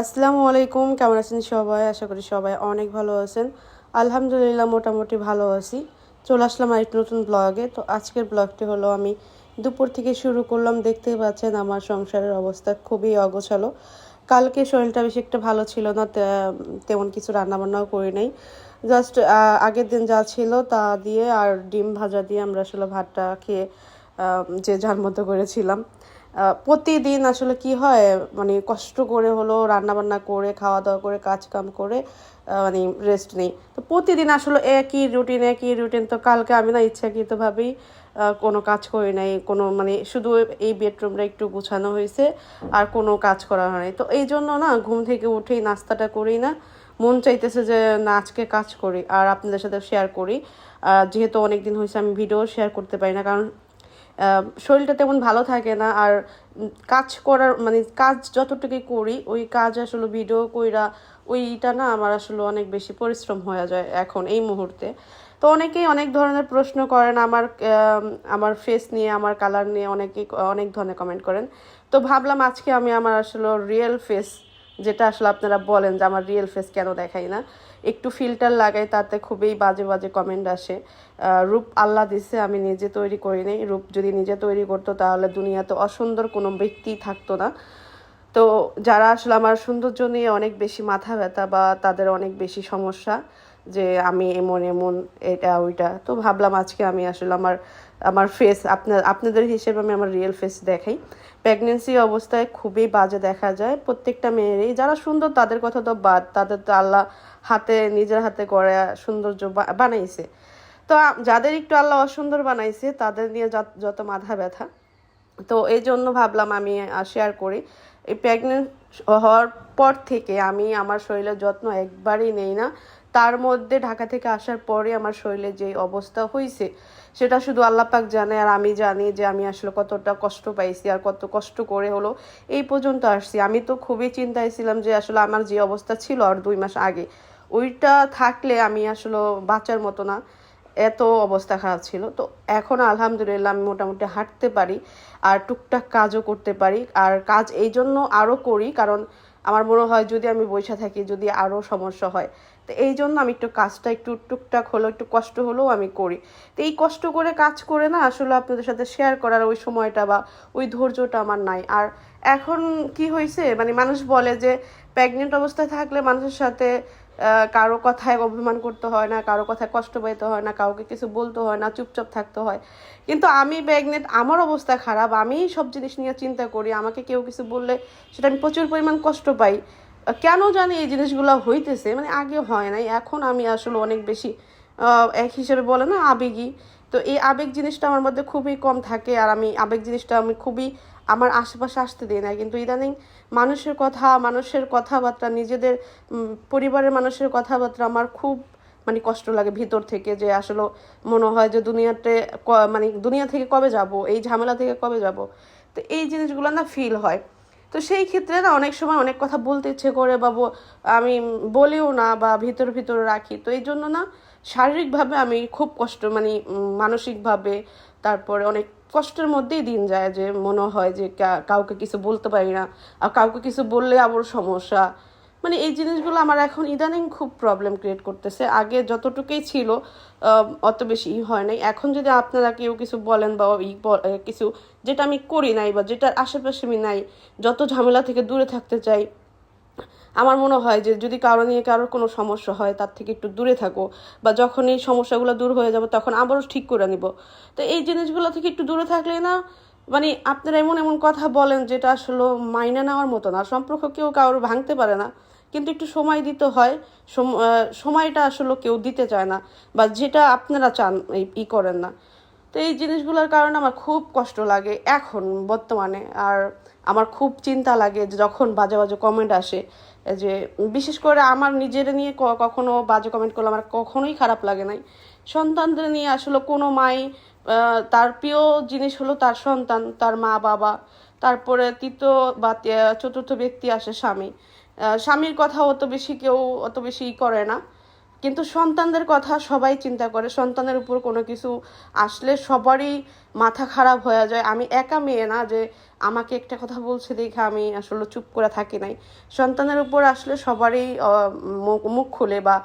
আসসালামু আলাইকুম, কেমন আছেন সবাই? আশা করি সবাই অনেক ভালো আছেন। আলহামদুলিল্লাহ মোটামুটি ভালো আছি। চলে আসলাম আরেকটি নতুন ব্লগে তো আজকের ব্লগটি হলো, আমি দুপুর থেকে শুরু করলাম। দেখতেই পাচ্ছেন আমার সংসারের অবস্থা খুবই অগোছালো। কালকে শরীরটা বেশি একটা ভালো ছিল না তেমন কিছু রান্নাবান্নাও করি নাই। জাস্ট আগের দিন যা ছিল তা দিয়ে আর ডিম ভাজা দিয়ে আমরা আসলে ভাতটা খেয়ে যে যার মতো করেছিলাম। প্রতিদিন আসলে কি হয় মানে কষ্ট করে হলো রান্না বান্না করে খাওয়া দাওয়া করে কাজ কাম করে মানে রেস্ট নেই। তো প্রতিদিন আসলে একই রুটিন একই রুটিন তো কালকে আমি না ইচ্ছাকৃতভাবেই কোনো কাজ করি নাই। কোনো মানে শুধু এই বেডরুমটা একটু গুছানো হয়েছে, আর কোনো কাজ করা হয়নি তো এই জন্য না ঘুম থেকে উঠেই নাস্তাটা করি না। মন চাইতেছে যে না, আজকে কাজ করি, আর আপনাদের সাথে শেয়ার করি। যেহেতু অনেক দিন হয়েছে আমি ভিডিও শেয়ার করতে পারি না, কারণ শরীরটা তেমন ভালো থাকে না, আর কাজ করার মানে কাজ যতটুকুই করি, ওই কাজ আসলে ভিডিও কইরা ওইটা না আমার আসলে অনেক বেশি পরিশ্রম হয়ে যায় এখন এই মুহূর্তে। তো অনেকেই অনেক ধরনের প্রশ্ন করেন, আমার আমার ফেস নিয়ে, আমার কালার নিয়ে অনেকেই অনেক ধরনের কমেন্ট করেন। তো ভাবলাম আজকে আমি আমার আসলে রিয়েল ফেস যেটা আসলে আপনারা বলেন যে আমার রিয়েল ফেস কেন দেখাই না। একটু ফিল্টার লাগাই, তাতে খুবই বাজে বাজে কমেন্ট আসে। রূপ আল্লাহ দিছে, আমি নিজে তৈরি করি নাই। রূপ যদি নিজে তৈরি করতো, তাহলে দুনিয়াতে অসুন্দর কোনো ব্যক্তি থাকতো না। তো যারা আসলে আমার সৌন্দর্য নিয়ে অনেক বেশি মাথা ব্যথা বা তাদের অনেক বেশি সমস্যা, যে আমি এমন এমন, এটা, ওইটা, তো ভাবলাম আজকে আমি আসলে আমার আমার ফেস আপনার, আপনাদের হিসেবে আমি আমার রিয়েল ফেস দেখাই। প্রেগনেন্সি অবস্থায় খুবই বাজে দেখা যায়। প্রত্যেকটা মেয়েরই, যারা সুন্দর তাদের কথা তো বাদ, তাদের তো আল্লাহ হাতে, নিজের হাতে করে সৌন্দর্য বানাইছে। তো যাদের একটু আল্লাহ অসুন্দর বানাইছে, তাদের নিয়ে যত- যত মাথা ব্যথা। তো এই জন্য ভাবলাম আমি শেয়ার করি। এই প্রেগনেন্ট হওয়ার পর থেকে আমি আমার শরীরের যত্ন একবারই নেই না। তার মধ্যে ঢাকা থেকে আসার পরে আমার শরীরে যে অবস্থা হয়েছে সেটা শুধু আল্লাহ পাক জানে আর আমি জানি যে আমি আসলে কতটা কষ্ট পাইছি আর কত কষ্ট করে হলো এই পর্যন্ত আসছি। আমি তো খুবই চিন্তায় ছিলাম যে আসলে আমার যে অবস্থা ছিল আর দুই মাস আগে, ওইটা থাকলে আমি আসলে বাঁচার মতো না। এত অবস্থা খারাপ ছিল। তো এখন আলহামদুলিল্লাহ আমি মোটামুটি হাঁটতে পারি আর টুকটাক কাজও করতে পারি আর কাজ এই জন্য আরও করি। কারণ আমার মনে হয় যদি আমি বসে থাকি যদি আরও সমস্যা হয় তো এই জন্য আমি একটু কাজটা একটু টুকটাক হলেও একটু কষ্ট হলেও আমি করি। তো এই কষ্ট করে কাজ করে না আসলে আপনাদের সাথে শেয়ার করার ওই সময়টা বা ওই ধৈর্যটা আমার নাই। আর এখন কি হয়েছে? মানে মানুষ বলে যে প্রেগনেন্ট অবস্থায় থাকলে মানুষের সাথে কারও কথায় অভিমান করতে হয় না, কারও কথায় কষ্ট পাইতে হয় না, কাউকে কিছু বলতে হয় না, চুপচাপ থাকতে হয়। কিন্তু আমি প্রেগনেন্ট আমার অবস্থা খারাপ আমি সব জিনিস নিয়ে চিন্তা করি, আমাকে কেউ কিছু বললে সেটা আমি প্রচুর পরিমাণ কষ্ট পাই। কেন জানি এই জিনিসগুলো হইতেছে? মানে আগে হয় নাই, এখন আমি আসলে অনেক বেশি এক হিসেবে বলে না আবেগী। তো এই আবেগ জিনিসটা আমার মধ্যে খুবই কম থাকে আর আমি আবেগ জিনিসটা আমি খুবই আমার আশেপাশে আসতে দিই না। কিন্তু ইদানিং মানুষের কথা, মানুষের কথাবার্তা, নিজেদের পরিবারের মানুষের কথাবার্তা আমার খুব মানে কষ্ট লাগে ভিতর থেকে যে আসলে মনে হয় যে দুনিয়াতে মানে দুনিয়া থেকে কবে যাব? এই ঝামেলা থেকে কবে যাব? তো এই জিনিসগুলো না ফিল হয়। তো সেই ক্ষেত্রে না অনেক সময় অনেক কথা বলতে ইচ্ছে করে বা আমি বলিও না বা ভিতর ভিতর রাখি। তো এই জন্য না শারীরিকভাবে আমি খুব কষ্ট মানে মানসিকভাবে তারপরে অনেক কষ্টের মধ্যেই দিন যায় যে মনে হয় যে কাউকে কিছু বলতে পারি না। আর কাউকে কিছু বললে আবার সমস্যা। মানে এই জিনিসগুলো আমার এখন ইদানিং খুব প্রবলেম ক্রিয়েট করতেছে। আগে যতটুকুই ছিল অত বেশি হয় নাই। এখন যদি আপনারা কেউ কিছু বলেন ব- কিছু যেটা আমি করি নাই বা যেটার আশেপাশে আমি নাই, যত ঝামেলা থেকে দূরে থাকতে চাই, আমার মনে হয় যে যদি কারও নিয়ে কারোর কোনো সমস্যা হয়, তার থেকে একটু দূরে থাকো বা যখন এই সমস্যাগুলো দূর হয়ে যাবে, তখন আবারও ঠিক করে নিব। তো এই জিনিসগুলো থেকে একটু দূরে থাকলে না মানে আপনারা এমন এমন কথা বলেন যেটা আসলে মাইনে নেওয়ার মতো না। সম্পর্ক কেউ কারোর ভাঙতে পারে না, কিন্তু একটু সময় দিতে হয় সময়টা আসলে কেউ দিতে চায় না বা যেটা আপনারা চান ই করেন না। তো এই জিনিসগুলোর কারণে আমার খুব কষ্ট লাগে এখন, বর্তমানে। আর আমার খুব চিন্তা লাগে যখন বাজে বাজে কমেন্ট আসে, যে বিশেষ করে আমার নিজের নিয়ে কখনো বাজে কমেন্ট করলে আমার কখনোই খারাপ লাগে নাই। সন্তানদের নিয়ে আসলে কোনো মাই তার প্রিয় জিনিস হলো তার সন্তান, তার মা, বাবা। তারপরে তৃতীয় বা চতুর্থ ব্যক্তি আসে স্বামী। স্বামীর কথা অত বেশি কেউ অত বেশি করে না। কিন্তু সন্তানদের কথা সবাই চিন্তা করে। সন্তানের উপর কোনো কিছু আসলে সবারই মাথা খারাপ হয়ে যায়। আমি একা মেয়ে না যে আমাকে একটা কথা বলছে দেখে আমি আসলে চুপ করে থাকি নাই। সন্তানের উপর আসলে সবারই মুখ- খুলে বা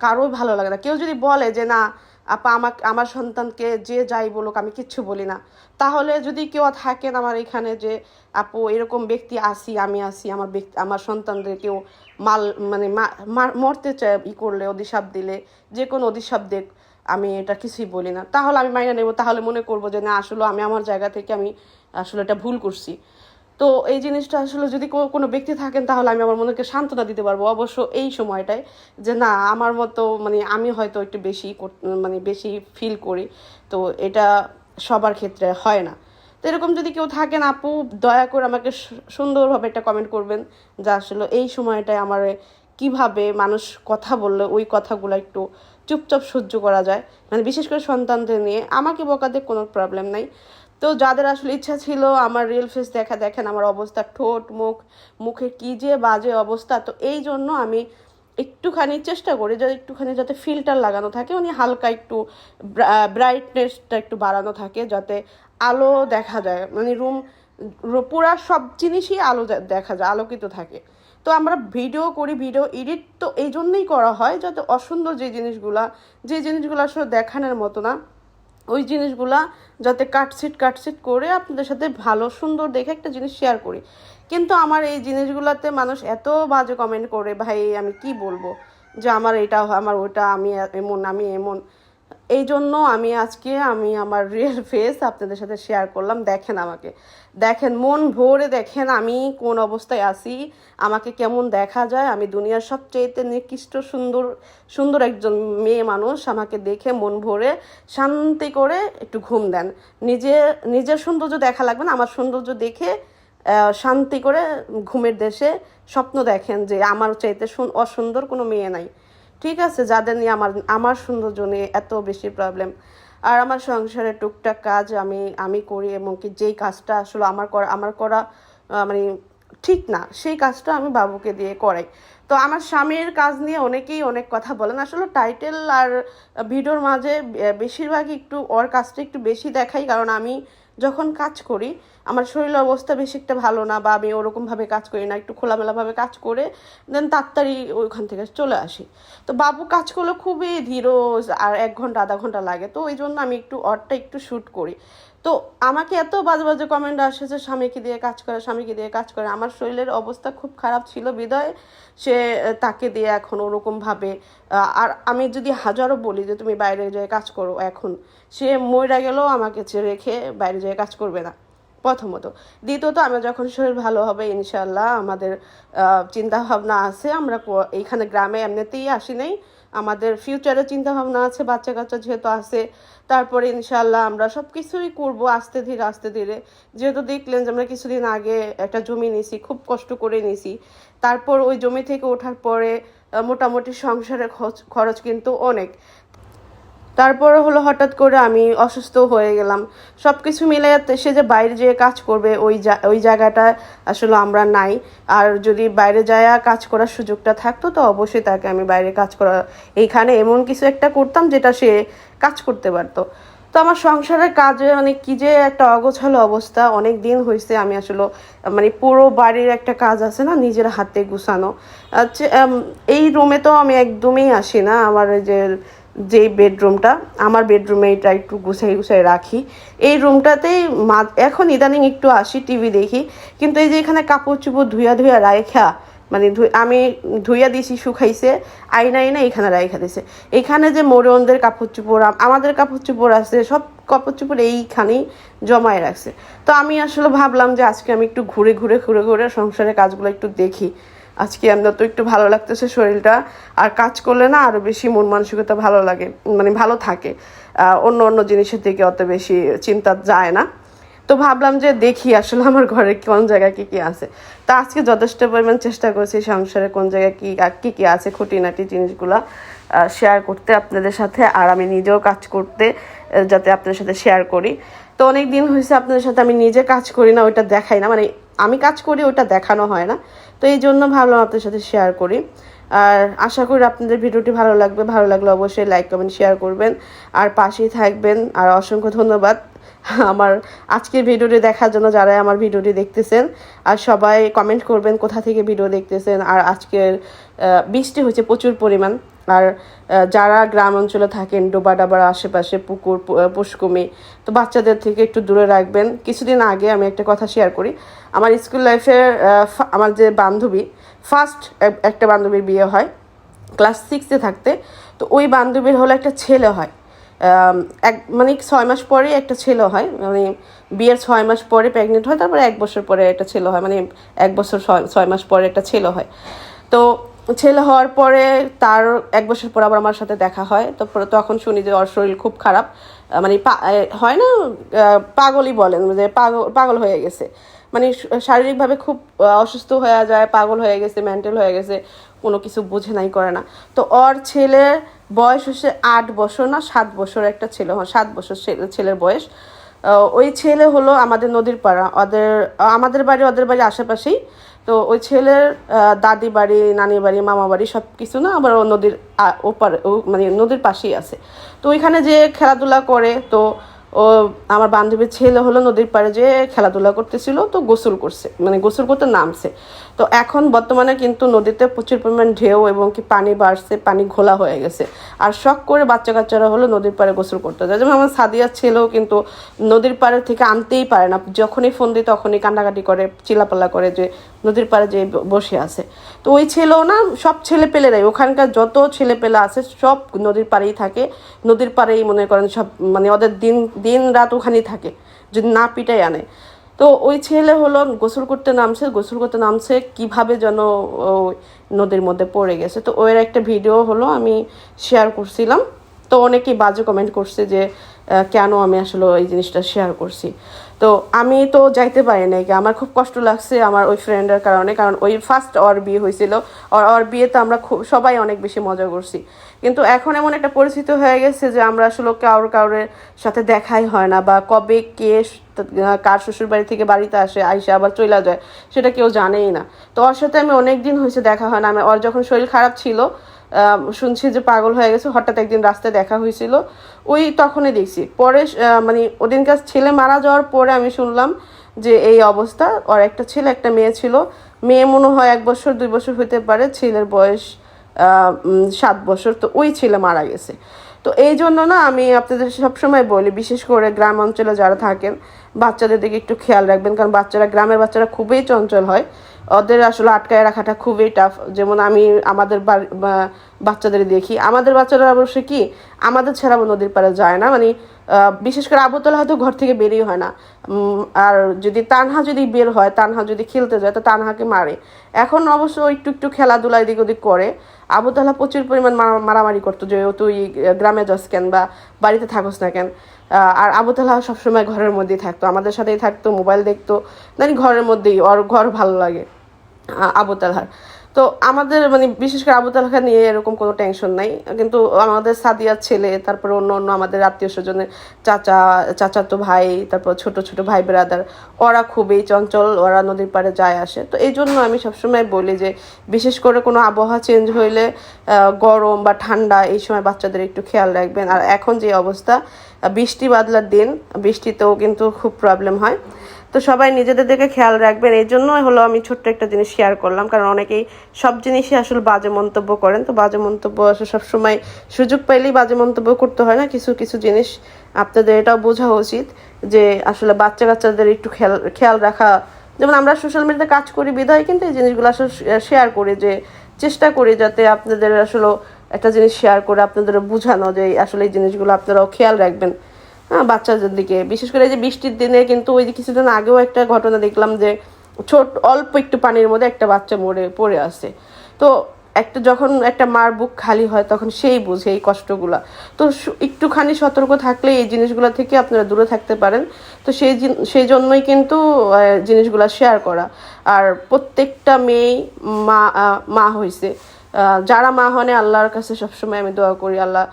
কারোই ভালো লাগে না। কেউ যদি বলে যে না আপা আমাকে আমার সন্তানকে যে যাই বলুক, আমি কিচ্ছু বলি না। তাহলে যদি কেউ থাকেন আমার এখানে যে, আপু, এরকম ব্যক্তি আসি, আমি আসি, আমার ব্যক্তি আমার সন্তানদের কেউ মাল মানে মরতে চায়, ই করলে, অধিশাপ দিলে, যে কোনো অধিশাপ দেখ আমি এটা কিছুই বলি না। তাহলে আমি মাইনে নেব, তাহলে মনে করব যে, না, আসলে আমি আমার জায়গা থেকে আমি আসলে এটা ভুল করছি। তো এই জিনিসটা আসলে যদি কোনো ব্যক্তি থাকেন, তাহলে আমি আমার মনকে সান্ত্বনা দিতে পারব। অবশ্য এই সময়টায় যে না, আমার মতো মানে আমি হয়তো একটু বেশি মানে বেশি ফিল করি, তো এটা সবার ক্ষেত্রে হয় না। তো এরকম যদি কেউ থাকেন, আপু, দয়া করে আমাকে সুন্দরভাবে একটা কমেন্ট করবেন যে আসলে এই সময়টায় আমার কীভাবে মানুষ কথা বললে ওই কথাগুলো একটু চুপচাপ সহ্য করা যায়। মানে বিশেষ করে সন্তানদের নিয়ে আমাকে বকাতে কোনো প্রবলেম নাই। তো যাদের আসলে ইচ্ছা ছিল আমার রিয়েল ফেস দেখা, দেখেন আমার অবস্থা, ঠোঁট, মুখ, মুখে কী যে বাজে অবস্থা, তো এই জন্য আমি একটুখানি চেষ্টা করি যে একটুখানি যাতে ফিল্টার লাগানো থাকে উনি হালকা একটু ব্রাইটনেসটা একটু বাড়ানো থাকে, যাতে আলো দেখা যায়। মানে রুম পুরা সব জিনিসই আলো দেখা যায়, আলোকিত থাকে। তো আমরা ভিডিও করি ভিডিও এডিট তো এই জন্যই করা হয় যাতে অসুন্দর যে জিনিসগুলা, যে জিনিসগুলো আসলে দেখানোর মতো না ওই জিনিসগুলা যাতে কাটছিট কাটছিট করে আপনাদের সাথে ভালো, সুন্দর দেখে একটা জিনিস শেয়ার করি। কিন্তু আমার এই জিনিসগুলোতে মানুষ এত বাজে কমেন্ট করে, ভাই, আমি কি বলব? যে আমার এটা, আমার ওটা, আমি এমন আমি এমন। এই জন্য আমি আজকে আমি আমার রিয়েল ফেস আপনাদের সাথে শেয়ার করলাম। দেখেন আমাকে। দেখেন, মন ভরে দেখেন আমি কোন অবস্থায় আছি, আমাকে কেমন দেখা যায়। আমি দুনিয়ার সবচেয়েতে নিকৃষ্ট, সুন্দর সুন্দর একজন মেয়ে মানুষ। আমাকে দেখে মন ভরে শান্তি করে একটু ঘুম দেন। নিজে, নিজের সৌন্দর্য দেখা লাগবে না। আমার সৌন্দর্য দেখে শান্তি করে ঘুমের দেশে স্বপ্ন দেখেন যে আমার চাইতে অসুন্দর কোনো মেয়ে নাই। ঠিক আছে, যাদের নিয়ে আমার আমার সৌন্দর্য নিয়ে এত বেশি প্রবলেম আর আমার সংসারে টুকটাক কাজ আমি আমি করি এবং কি যেই কাজটা আসলে আমার করা আমার করা মানে ঠিক না, সেই কাজটা আমি বাবুকে দিয়ে করাই। তো আমার স্বামীর কাজ নিয়ে অনেকেই অনেক কথা বলেন। আসলে টাইটেল আর ভিডিওর মাঝে বেশিরভাগই একটু, ওর কাজটা একটু বেশি দেখাই, কারণ আমি যখন কাজ করি, আমার শরীরের অবস্থা বেশি একটা ভালো না বা আমি ওরকমভাবে কাজ করি না, একটু খোলামেলাভাবে কাজ করে দেন তাড়াতাড়ি ওইখান থেকে চলে আসি। তো বাবু কাজ করলে খুবই ধীর আর এক ঘণ্টা, আধা ঘণ্টা লাগে, তো ওই জন্য আমি একটু অরটা একটু শ্যুট করি। তো আমাকে এত বাজে বাজে কমেন্ট আসে যে স্বামীকে দিয়ে কাজ করে, স্বামীকে দিয়ে কাজ করে। আমার শরীরের অবস্থা খুব খারাপ ছিল বিদায়। সে তাকে দিয়ে এখন ওরকমভাবে আর আমি যদি হাজারও বলি যে তুমি বাইরে যেয়ে কাজ করো এখন, সে মইরা গেলেও আমাকে রেখে বাইরে যেয়ে কাজ করবে না। প্রথমত। দ্বিতীয়ত, আমার যখন শরীর ভালো হবে ইনশাল্লাহ আমাদের চিন্তা ভাবনা আছে। আমরা এইখানে গ্রামে এমনিতেই আসি নাই। আমাদের ফিউচারের চিন্তা ভাবনা আছে বাচ্চা কাচ্চা যেহেতু আছে, তারপরে ইনশাল্লাহ আমরা সব কিছুই করব আস্তে ধীরে আস্তে ধীরে। যেহেতু দেখলেন যে আমরা কিছুদিন আগে একটা জমি নিয়েছি, খুব কষ্ট করে নিয়েছি। তারপর ওই জমি থেকে ওঠার পরে মোটামুটি সংসারের খরচ কিন্তু অনেক। তারপরে হলো হঠাৎ করে আমি অসুস্থ হয়ে গেলাম। সব কিছু মিলে সে যে বাইরে যেয়ে কাজ করবে ওই ওই জায়গাটা আসলে আমরা নাই। আর যদি বাইরে যায় কাজ করার সুযোগটা থাকতো তো অবশ্যই তাকে আমি বাইরে কাজ করা এইখানে এমন কিছু একটা করতাম যেটা সে কাজ করতে পারতো। তো আমার সংসারের কাজে মানে কি যে একটা অগোছালো অবস্থা। অনেক দিন হয়েছে আমি আসলে মানে পুরো বাড়ির একটা কাজ আছে না নিজের হাতে গুছানো। আচ্ছা, এই রুমে তো আমি একদমই আসি না। আমার যে যে বেডরুমটা, আমার বেডরুমে এটা একটু গুছাই গুছাই রাখি। এই রুমটাতেই মা, এখন ইদানিং একটু আসি টিভি দেখি, কিন্তু এই যে এখানে কাপড় চুপড় ধুয়া ধুয়া রাখা মানে আমি ধুইয়া দিছি, শুকাইছে আইনা আইনা এখানে রাইখা দিছে। এখানে যে মোরনদের কাপড় চুপড় আমাদের কাপড় চুপড় আছে, সব কাপড় চুপড় এইখানেই জমায় রাখছে। তো আমি আসলে ভাবলাম যে আজকে আমি একটু ঘুরে ঘুরে ঘুরে ঘুরে সংসারের কাজগুলো একটু দেখি। আজকে আমরা তো একটু ভালো লাগতেছে শরীরটা, আর কাজ করলে না আরও বেশি মন মানসিকতা ভালো লাগে মানে ভালো থাকে। অন্য অন্য জিনিসের থেকে অত বেশি চিন্তা যায় না। তো ভাবলাম যে দেখি আসলে আমার ঘরে কোন জায়গায় কী কী আছে। তা আজকে যথেষ্ট পরিমাণ চেষ্টা করছি সংসারে কোন জায়গায় কী কী কি আছে, খুঁটিনাটি জিনিসগুলা শেয়ার করতে আপনাদের সাথে, আর আমি নিজেও কাজ করতে যাতে আপনাদের সাথে শেয়ার করি। তো অনেক দিন হয়েছে আপনাদের সাথে আমি নিজে কাজ করি না, ওইটা দেখাই না মানে আমি কাজ করি ওটা দেখানো হয় না। তো এই জন্য ভাবলাম আপনাদের সাথে শেয়ার করি। আর আশা করি আপনাদের ভিডিওটি ভালো লাগবে। ভালো লাগলে অবশ্যই লাইক কমেন্ট শেয়ার করবেন। আর পাশেই থাকবেন। আর অসংখ্য ধন্যবাদ আমার আজকের ভিডিওটি দেখার জন্য যারাই আমার ভিডিওটি দেখতেছেন। আর সবাই কমেন্ট করবেন কোথা থেকে ভিডিও দেখতেছেন। আর আজকের বৃষ্টি হচ্ছে প্রচুর পরিমাণ। আর যারা গ্রাম অঞ্চলে থাকেন, ডোবা ডাবার আশেপাশে, পুকুর পুষ্কুমি তো বাচ্চাদের থেকে একটু দূরে রাখবেন। কিছুদিন আগে আমি একটা কথা শেয়ার করি। আমার স্কুল লাইফের আমার যে বান্ধবী ফার্স্ট একটা বান্ধবীর বিয়ে হয় ক্লাস সিক্সে থাকতে। তো ওই বান্ধবীর হলো একটা ছেলে হয়। এক মানে ছয় মাস পরে একটা ছেলে হয়। মানে বিয়ের ছয় মাস পরে প্রেগনেন্ট হয়, তারপরে এক বছর পরে একটা ছেলে হয়। মানে এক বছর ছয় মাস পরে একটা ছেলে হয়। তো ছেলে হওয়ার পরে তার এক বছর পর আবার আমার সাথে দেখা হয়। তো তখন শুনি যে ওর শরীর খুব খারাপ। মানে হয় না পাগলই বলেন, যে পাগল পাগল হয়ে গেছে। মানে শারীরিকভাবে খুব অসুস্থ হয়ে যায়, পাগল হয়ে গেছে মেন্টাল হয়ে গেছে, কোনো কিছু বুঝে নাই, করে না। তো ওর ছেলের বয়স হচ্ছে আট বছর না সাত বছর একটা ছেলে, হয়, সাত বছর ছেলের বয়স। ওই ছেলে হলো আমাদের নদীর পাড়া। ওদের আমাদের বাড়ি, ওদের বাড়ি আশেপাশেই। তো ওই ছেলের দাদি বাড়ি, নানি বাড়ি, মামা বাড়ি সব কিছু না আবার ও নদীর ওপার মানে নদীর পাশেই আছে। তো ওইখানে যে খেলাধুলা করে, তো ও, আমার বান্ধবীর ছেলে হলো নদীর পাড়ে যে খেলাধুলা করতেছিল, তো গোসল করছে মানে গোসল করতে নামছে। তো এখন বর্তমানে কিন্তু নদীতে প্রচুর পরিমাণ ঢেউ এবং কি পানি বাড়ছে, পানি ঘোলা হয়ে গেছে। আর শখ করে বাচ্চা কাচ্চারা হলো নদীর পাড়ে গোসল করতে যায়। যেমন আমার সাদিয়ার ছেলেও কিন্তু নদীর পাড়ে থেকে আনতেই পারে না। যখনই ফোন দিই তখনই কান্নাকাটি করে চিলাপাল্লা করে যে নদীর পাড়ে যে বসে আছে। তো ওই ছেলেও না সব ছেলে পেলেরাই ওখানকার যত ছেলে পেলে আছে সব নদীর পাড়েই থাকে। নদীর পাড়েই মনে করেন সব মানে ওদের দিন দিন রাত ওখানেই থাকে। যদি না পিটাই আনে। তো ওই ছেলে হলো গোসল করতে নামছে, গোসল করতে নামছে, কীভাবে যেন নদীর মধ্যে পড়ে গেছে। তো ওর একটা ভিডিও হলো আমি শেয়ার করছিলাম। তো অনেকেই বাজে কমেন্ট করছে যে কেন আমি আসলে এই জিনিসটা শেয়ার করছি? তো আমি তো যাইতে পারি নাই আমার খুব কষ্ট লাগছে আমার ওই ফ্রেন্ডের কারণে। কারণ ওই ফার্স্ট ওর বিয়ে হয়েছিল। আর ওর বিয়েতে আমরা খুব, সবাই অনেক বেশি মজা করছি। কিন্তু এখন এমন একটা পরিস্থিতি হয়ে গেছে যে আমরা আসলে কারোর কারোর সাথে দেখাই হয় না বা কবে কে কার শ্বশুর বাড়ি থেকে বাড়িতে আসে, আইসে আবার চলে যায়, সেটা কেউ জানেই না। তো ওর সাথে আমি অনেক দিন হয়েছে দেখা হয় না। আমি ওর যখন শরীর খারাপ ছিল শুনছি যে পাগল হয়ে গেছে, হঠাৎ একদিন রাস্তায় দেখা হয়েছিল। ওই তখনই দেখছি। পরে মানে ওদিনকার ছেলে মারা যাওয়ার পরে আমি শুনলাম যে এই অবস্থা। ওর একটা ছেলে, একটা মেয়ে ছিল। মেয়ে মনে হয় এক বছর, দুই বছর হতে পারে। ছেলের বয়স সাত বছর। তো ওই ছেলে মারা গেছে। তো এই জন্য না, আমি আপনাদের সবসময় বলি, বিশেষ করে গ্রাম অঞ্চলে যারা থাকেন, বাচ্চাদের দিকে একটু খেয়াল রাখবেন। কারণ বাচ্চারা, গ্রামের বাচ্চারা খুবই চঞ্চল হয়। ওদের আসলে আটকায় রাখাটা খুবই টাফ যেমন আমি আমাদের বাচ্চাদের দেখি। আমাদের বাচ্চারা অবশ্যই কি, আমাদের ছাড়া নদীর পাড়ে যায় না। মানে বিশেষ করে আবুতলা হয়তো ঘর থেকে বেরিয়ে হয় না। আর যদি তানহা যদি বের হয়, তানহা যদি খেলতে যায়, তো তানহাকে মারে। এখন অবশ্য একটু একটু খেলাধুলা এদিক ওদিক করে। আবুতলা প্রচুর পরিমাণ মারা- মারামারি করতো যে তুই গ্রামে যাস কেন বা বাড়িতে থাকোস না কেন? আর আবুতলা সবসময় ঘরের মধ্যেই থাকতো। আমাদের সাথেই থাকতো, মোবাইল দেখতো। মানে ঘরের মধ্যেই, ওর ঘর ভালো লাগে। আবু তালহার তো আমাদের মানে বিশেষ করে আবু তালহা নিয়ে এরকম কোনো টেনশন নাই। কিন্তু আমাদের সাদিয়ার ছেলে, তারপর অন্য অন্য আমাদের আত্মীয় স্বজনের চাচা, চাচাতো ভাই, তারপর ছোট ছোট ভাই ব্রাদার ওরা খুবই চঞ্চল, ওরা নদীর পাড়ে যায় আসে। তো এই জন্য আমি সবসময় বলি যে, বিশেষ করে কোনো আবহাওয়া চেঞ্জ হইলে গরম বা ঠান্ডা এই সময় বাচ্চাদের একটু খেয়াল রাখবেন। আর এখন যে অবস্থা বৃষ্টি বাদলার দিন, বৃষ্টিতেও কিন্তু খুব প্রবলেম হয়। তো সবাই নিজেদের দিকে খেয়াল রাখবেন। এই জন্যই হলো আমি ছোট্ট একটা জিনিস শেয়ার করলাম। কারণ অনেকেই সব জিনিসই আসলে বাজে মন্তব্য করেন। তো বাজে মন্তব্য আসলে সবসময় সুযোগ পাইলেই বাজে মন্তব্য করতে হয় না। কিছু কিছু জিনিস আপনাদের এটাও বোঝা উচিত যে আসলে বাচ্চা কাচ্চাদের একটু খেয়াল খেয়াল রাখা। যেমন আমরা সোশ্যাল মিডিয়াতে কাজ করি বিধায় কিন্তু এই জিনিসগুলো আসলে শেয়ার করি যে চেষ্টা করি যাতে আপনাদের আসলে একটা জিনিস শেয়ার করে আপনাদের বোঝানো যে আসলে এই জিনিসগুলো আপনারাও খেয়াল রাখবেন। বাচ্চাদের দিকে। বিশেষ করে যে বৃষ্টির দিনে কিন্তু ওই যে কিছুদিন আগেও একটা ঘটনা দেখলাম যে ছোট, অল্প একটু পানির মধ্যে একটা বাচ্চা মরে, পড়ে আছে। তো একটা যখন একটা মার বুক খালি হয়, তখন সেই বুঝে এই কষ্টগুলা। তো একটুখানি সতর্ক থাকলে এই জিনিসগুলো থেকে আপনারা দূরে থাকতে পারেন। তো সেই সেই জন্যই কিন্তু জিনিসগুলা শেয়ার করা। আর প্রত্যেকটা মেয়েই মা মা হয়েছে যারা মা হনে আল্লাহর কাছে সবসময় আমি দোয়া করি, আল্লাহ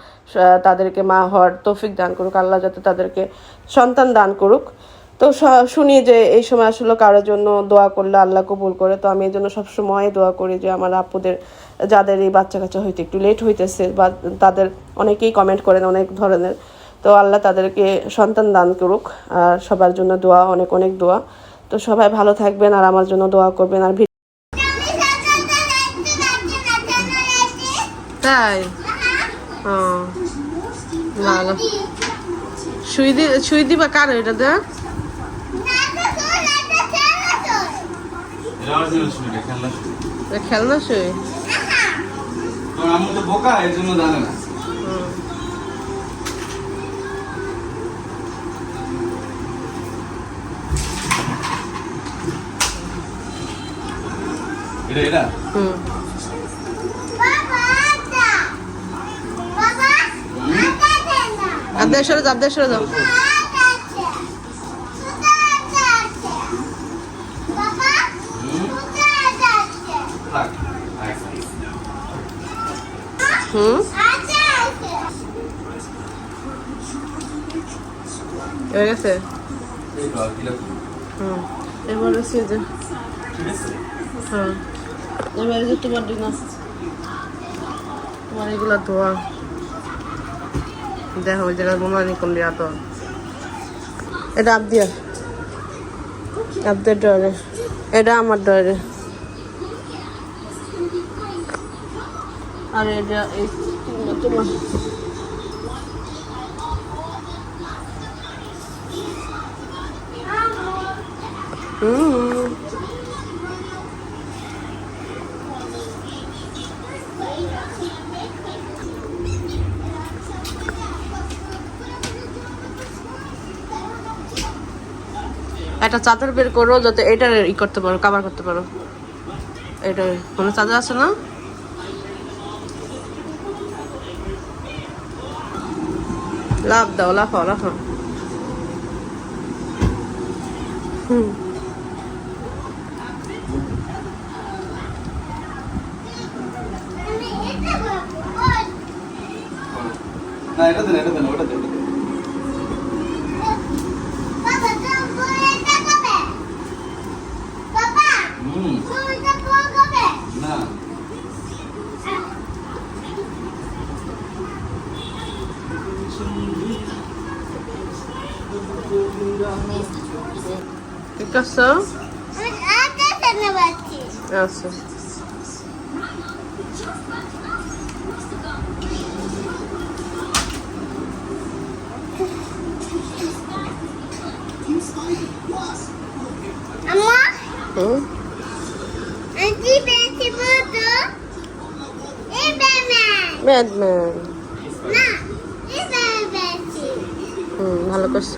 তাদেরকে মা হওয়ার তৌফিক দান করুক আল্লাহ যাতে তাদেরকে সন্তান দান করুক। তো শুনি যে এই সময় আসলে কারোর জন্য দোয়া করলে আল্লাহ কবুল করে। তো আমি এই জন্য সবসময় দোয়া করি যে আমার আপুদের যাদের এই বাচ্চা কাচ্চা হইতে একটু লেট হইতেছে বা তাদের অনেকেই কমেন্ট করেন অনেক ধরনের তো আল্লাহ তাদেরকে সন্তান দান করুক। আর সবার জন্য দোয়া অনেক অনেক দোয়া। তো সবাই ভালো থাকবেন আর আমার জন্য দোয়া করবেন। আর তাই? দি সুই দিবা কার এটা দে? খেলনা শুনে খেলনা সুই। তো বোকা এর জন্য জানে না। এটা এটা? হুম। আর দেড় সরে যাও দেড় সরে যাও। হুম? হয়ে গেছে? হুম। এবার হচ্ছে যে আছে হ্যাঁ যে তোমার দিনা তোমার এগুলা ধোয়া। দেখো ওই জায়গায় বোমানি করলি এত এটা আবদিয়া আবদের ডরে এটা আমার ডরে আর এটা তোমার। হুম। একটা চাদর বের করো, যাতে এটা ই করতে পারো কাভার করতে পারো। এটা কোনো চাদর আছে না? লাভ দাও লাফাও লাফাও হুম। না, এটা দেন এটা দেন, ওটা দেন ওটা দেন। হুম না ঠিক আছে আচ্ছা Amma, হুম anti bensi budu. İbemen. ব্যাডম্যান Na, İbemen bensi. হুম ভালো করছ